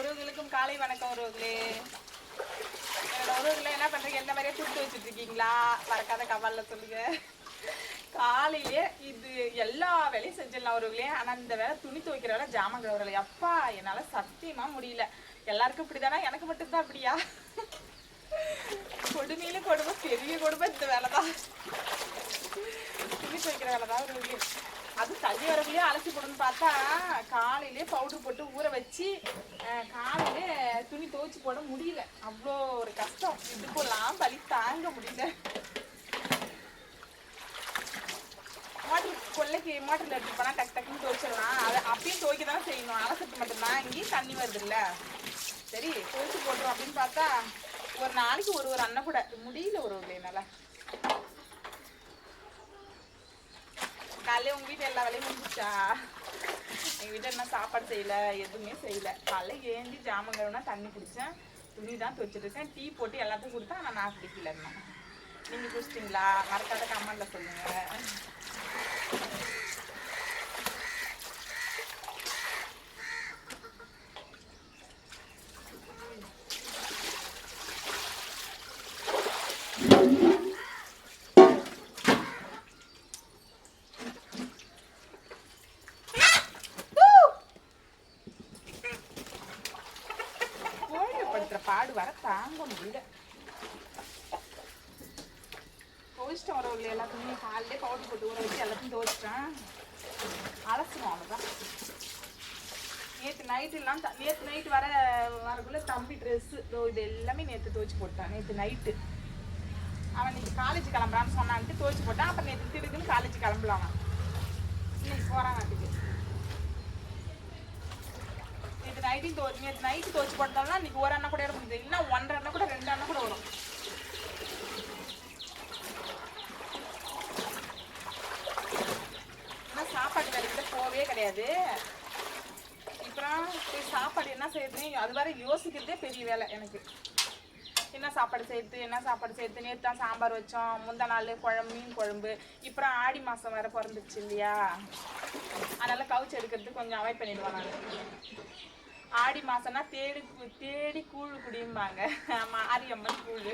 உறவுகளுக்கும் காலை வணக்கம் உறவுகளே. என்னோட உறவுகளை என்ன பண்றீங்க? எந்த மாதிரியே துட்டு வச்சுட்டு இருக்கீங்களா மறக்காத கவல்ல சொல்லுங்க. காலையிலே இது எல்லா வேலையும் செஞ்சிடலாம் உறவுகளே. ஆனா இந்த வேலை துணி துவைக்கிற வேலை ஜாமான் கழுவுற அப்பா என்னால சத்தியமா முடியல. எல்லாருக்கும் இப்படிதானா? எனக்கு மட்டும்தான் அப்படியா? கொடுமையில கொடுமை பெரிய கொடுமை இந்த வேலை தான் துணி துவைக்கிற வேலை தான் உறவுகளே. அது தண்ணி வரக்குள்ளேயே அலசி போடணும்னு பார்த்தா காலையிலே பவுடர் போட்டு ஊற வச்சு காலையிலே துணி துவைச்சு போட முடியல. அவ்வளோ ஒரு கஷ்டம். இதுக்கெல்லாம் பலி தாங்க முடியல. மோட்டர் கொள்ளைக்கு மோட்டரில் எடுத்து போனால் டக்கு டக்குன்னு துவைச்சிடலாம். அதை அப்பயும் துவைக்க தான் செய்யணும் அலசத்து மட்டும்தான். இங்கேயும் தண்ணி வருதுல்ல. சரி துவைச்சு போட்டுரும் அப்படின்னு பார்த்தா ஒரு நாளைக்கு ஒரு ஒரு அண்ணன் கூட. முடியல ஒரு ஒரு என்னால் காலையில உங்க வீட்டு எல்லா வேலையும் முடிஞ்சிச்சா எங்கள் வீட்டில் என்ன சாப்பாடு செய்யல எதுவுமே செய்யலை. காலைல ஏந்தி ஜாமான் கழுவுனா தண்ணி குடித்தேன் துணி தான் துவச்சிருக்கேன் டீ போட்டு எல்லாத்தையும் கொடுத்தா ஆனால் நான் குடிக்கல இருந்தேன் நீங்கள் குடிச்சிட்டீங்களா? மறக்காத கமெண்டில் சொல்லுங்கள் கோழிப்படுத்துற பாடு வர தாங்க முடியல துவைச்சிட்டேன் உறவுகளை எல்லாத்தையுமே காலையிலே பவுடர் போட்டு ஊற வச்சு எல்லாத்தையும் துவைச்சிட்டேன். அலசணும் அவ்வளோதான் நேற்று நைட்டுலாம் நேற்று நைட்டு வர வரக்குள்ளே தம்பி ட்ரெஸ்ஸு இது எல்லாமே நேற்று துவச்சி போட்டான் நேற்று நைட்டு அவன் இன்னைக்கு காலேஜ் கிளம்புறான்னு சொன்னான்ட்டு துவச்சி போட்டான். அப்புறம் நேற்று திடுக்குன்னு காலேஜ் கிளம்பலாம் இன்னைக்கு போகிறான் நாட்டுக்கு நைட்டையும் தோ நேற்று நைட்டு துவைச்சு போட்டோம்னா இன்றைக்கி ஒரு அண்ணா கூட முடியுது இல்லைன்னா ஒன்றரை அண்ணா கூட ரெண்டு அண்ணா கூட வரும். ஆனால் சாப்பாடு வேலைக்கிட்ட போகவே கிடையாது. அப்புறம் சாப்பாடு என்ன செய்யறதுன்னு அது வரை யோசிக்கிறதே பெரிய வேலை எனக்கு. என்ன சாப்பாடு சேர்த்து என்ன சாப்பாடு சேர்த்து நேற்று தான் சாம்பார் வச்சோம். முந்தா நாள் குழம்பு மீன் குழம்பு. இப்போ ஆடி மாதம் வேறு பிறந்துச்சு இல்லையா? அதனால் கவுச்சு எடுக்கிறதுக்கு கொஞ்சம் அவாய்ட் பண்ணிடுவேன் ஆடி மாசம்னா தேடி தேடி கூழ் குடியும்பாங்க ஆமா ஆரியம்மன் கூழ்.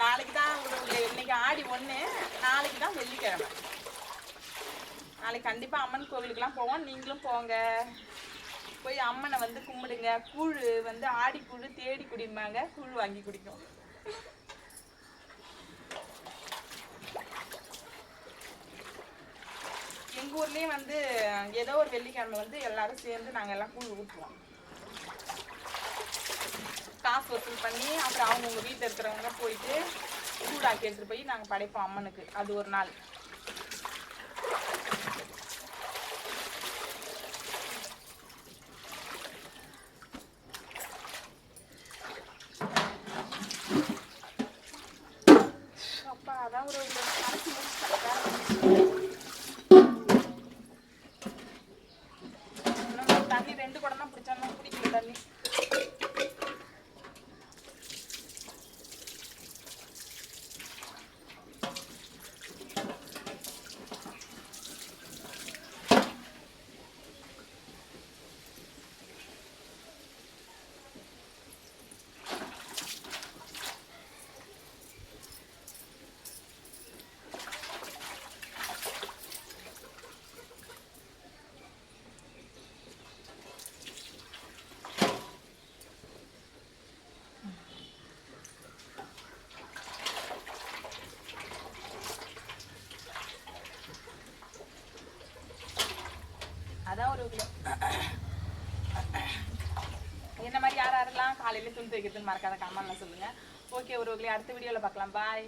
நாளைக்கு தான் உங்களுக்கு இன்னைக்கு ஆடி ஒன்று நாளைக்கு தான் வெள்ளிக்கிழமை. நாளைக்கு கண்டிப்பா அம்மன் கோவிலுக்குலாம் போவோம். நீங்களும் போங்க. போய் அம்மனை வந்து கும்பிடுங்க. கூழ் வந்து ஆடி கூழ் தேடி குடிம்பாங்க. கூழ் வாங்கி குடிக்கும். எங்கள் ஊர்லேயும் வந்து ஏதோ ஒரு வெள்ளிக்கிழமை வந்து எல்லாரும் சேர்ந்து நாங்கள் எல்லாம் கூழ் ஊற்றுவோம் காசு வசூல் பண்ணி அப்புறம் அவங்கவுங்க வீட்டில் இருக்கிறவங்க போயிட்டு சூடாக்கி எடுத்துகிட்டு போய் நாங்கள் படைப்போம் அம்மனுக்கு. அது ஒரு நாள். அப்பா அதான் ஒரு அரைச்சி இன்னும் தண்ணி ரெண்டு குடம் தான் பிடிச்சாலும் குடிக்கல தண்ணி அதான் ஒரு என்ன மாதிரி யார் யாரெல்லாம் காலையில துணி துவைக்கிறதுன்னு மறக்காத கமெண்ட்ல சொல்லுங்க. ஓகே ஒரு அடுத்த வீடியோல பார்க்கலாம். பாய்